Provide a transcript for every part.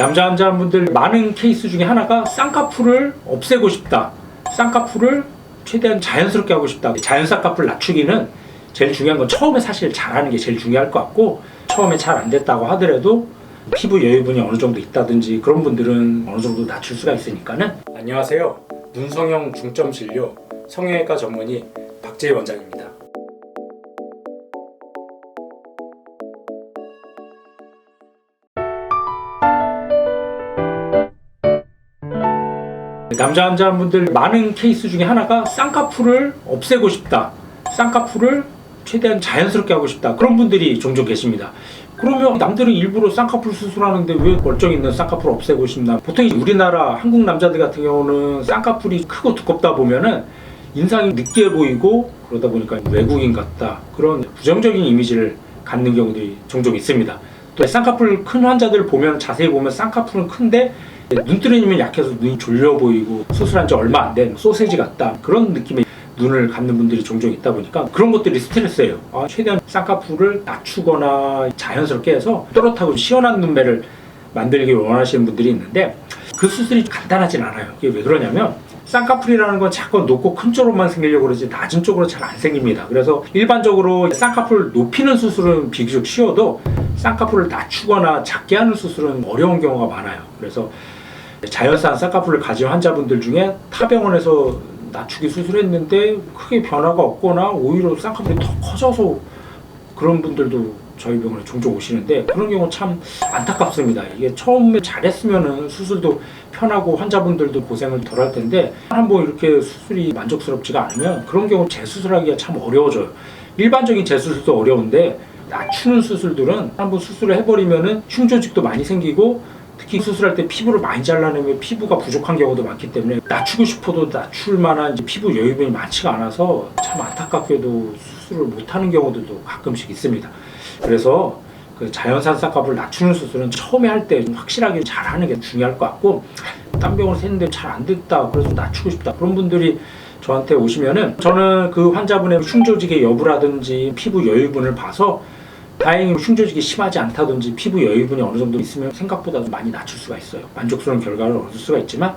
남자 환자분들 많은 케이스 중에 하나가 쌍꺼풀을 없애고 싶다. 쌍꺼풀을 최대한 자연스럽게 하고 싶다. 자연 쌍꺼풀 낮추기는 제일 중요한 건 처음에 사실 잘하는 게 제일 중요할 것 같고 처음에 잘 안 됐다고 하더라도 피부 여유분이 어느 정도 있다든지 그런 분들은 어느 정도 낮출 수가 있으니까는 안녕하세요. 눈성형 중점 진료 성형외과 전문의 박재희 원장입니다. 남자 환자분들 많은 케이스 중에 하나가 쌍꺼풀을 없애고 싶다. 쌍꺼풀을 최대한 자연스럽게 하고 싶다. 그런 분들이 종종 계십니다. 그러면 남들은 일부러 쌍꺼풀 수술하는데 왜 멀쩡 있는 쌍꺼풀 없애고 싶나? 보통 우리나라 한국 남자들 같은 경우는 쌍꺼풀이 크고 두껍다 보면은 인상이 느끼해 보이고 그러다 보니까 외국인 같다. 그런 부정적인 이미지를 갖는 경우들이 종종 있습니다. 또 쌍꺼풀 큰 환자들 보면 자세히 보면 쌍꺼풀은 큰데 눈뜨림이면 약해서 눈이 졸려 보이고 수술한 지 얼마 안 된 소세지 같다 그런 느낌의 눈을 갖는 분들이 종종 있다 보니까 그런 것들이 스트레스예요. 아, 최대한 쌍꺼풀을 낮추거나 자연스럽게 해서 또렷하고 시원한 눈매를 만들기 원하시는 분들이 있는데 그 수술이 간단하진 않아요. 이게 왜 그러냐면 쌍꺼풀이라는 건 자꾸 높고 큰 쪽으로만 생기려고 그러지 낮은 쪽으로 잘 안 생깁니다. 그래서 일반적으로 쌍꺼풀 높이는 수술은 비교적 쉬워도 쌍꺼풀을 낮추거나 작게 하는 수술은 어려운 경우가 많아요. 그래서 자연산 쌍꺼풀을 가진 환자분들 중에 타 병원에서 낮추기 수술했는데 크게 변화가 없거나 오히려 쌍꺼풀이 더 커져서 그런 분들도 저희 병원에 종종 오시는데 그런 경우 참 안타깝습니다. 이게 처음에 잘했으면은 수술도 편하고 환자분들도 고생을 덜 할 텐데 한번 이렇게 수술이 만족스럽지가 않으면 그런 경우 재수술하기가 참 어려워져요. 일반적인 재수술도 어려운데 낮추는 수술들은 한번 수술을 해버리면은 흉조직도 많이 생기고 특히 수술할 때 피부를 많이 잘라내면 피부가 부족한 경우도 많기 때문에 낮추고 싶어도 낮출 만한 피부 여유분이 많지가 않아서 참 안타깝게도 수술을 못하는 경우들도 가끔씩 있습니다. 그래서 그 자연산 쌍꺼풀 낮추는 수술은 처음에 할 때 확실하게 잘하는 게 중요할 것 같고 딴 병원에서 했는데 잘 안 됐다 그래서 낮추고 싶다 그런 분들이 저한테 오시면은 저는 그 환자분의 흉조직의 여부라든지 피부 여유분을 봐서 다행히 흉조직이 심하지 않다든지 피부 여유분이 어느 정도 있으면 생각보다 많이 낮출 수가 있어요. 만족스러운 결과를 얻을 수가 있지만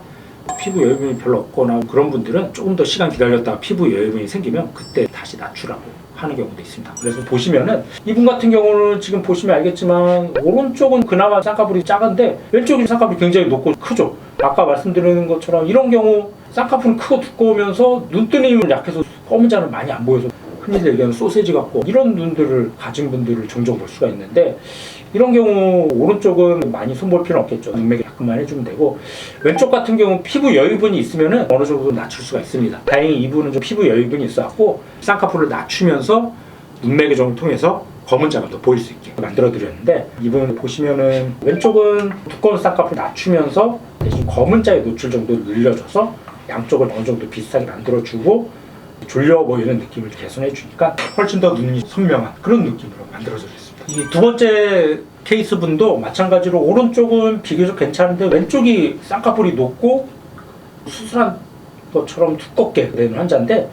피부 여유분이 별로 없거나 그런 분들은 조금 더 시간 기다렸다가 피부 여유분이 생기면 그때 다시 낮추라고 하는 경우도 있습니다. 그래서 보시면은 이분 같은 경우는 지금 보시면 알겠지만 오른쪽은 그나마 쌍꺼풀이 작은데 왼쪽이 쌍꺼풀이 굉장히 높고 크죠. 아까 말씀드리는 것처럼 이런 경우 쌍꺼풀은 크고 두꺼우면서 눈뜨림은 약해서 검은 자는 많이 안 보여서 흔히들 얘기하는 소세지 같고 이런 눈들을 가진 분들을 종종 볼 수가 있는데 이런 경우 오른쪽은 많이 손볼 필요는 없겠죠. 눈매기 약간만 해주면 되고 왼쪽 같은 경우 피부 여유분이 있으면은 어느 정도 낮출 수가 있습니다. 다행히 이분은 좀 피부 여유분이 있어갖고 쌍꺼풀을 낮추면서 눈매교정을 통해서 검은 자가 더 보일 수 있게 만들어 드렸는데 이분 보시면은 왼쪽은 두꺼운 쌍꺼풀 낮추면서 대신 검은 자의 노출 정도 늘려줘서 양쪽을 어느 정도 비슷하게 만들어주고 졸려 보이는 느낌을 개선해 주니까 훨씬 더 눈이 선명한 그런 느낌으로 만들어졌습니다. 이 두 번째 케이스 분도 마찬가지로 오른쪽은 비교적 괜찮은데 왼쪽이 쌍꺼풀이 높고 수술한 것처럼 두껍게 되는 환자인데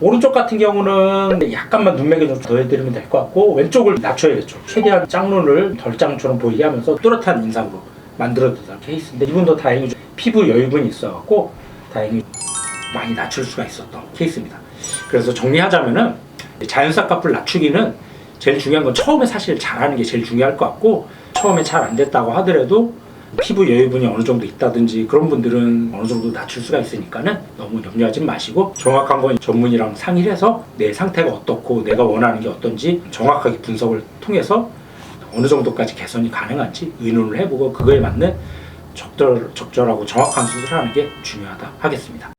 오른쪽 같은 경우는 약간만 눈매개 좀 더해드리면 될 것 같고 왼쪽을 낮춰야겠죠. 최대한 짝눈을 덜짱처럼 보이게 하면서 또렷한 인상으로 만들어드는 케이스인데 이분도 다행히 좀 피부 여유분이 있어갖고 다행히 많이 낮출 수가 있었던 케이스입니다. 그래서 정리하자면은 자연 쌍꺼풀 낮추기는 제일 중요한 건 처음에 사실 잘하는 게 제일 중요할 것 같고 처음에 잘 안 됐다고 하더라도 피부 여유분이 어느 정도 있다든지 그런 분들은 어느 정도 낮출 수가 있으니까는 너무 염려하지 마시고 정확한 건 전문의랑 상의를 해서 내 상태가 어떻고 내가 원하는 게 어떤지 정확하게 분석을 통해서 어느 정도까지 개선이 가능한지 의논을 해보고 그거에 맞는 적절, 적절하고 정확한 수술을 하는 게 중요하다 하겠습니다.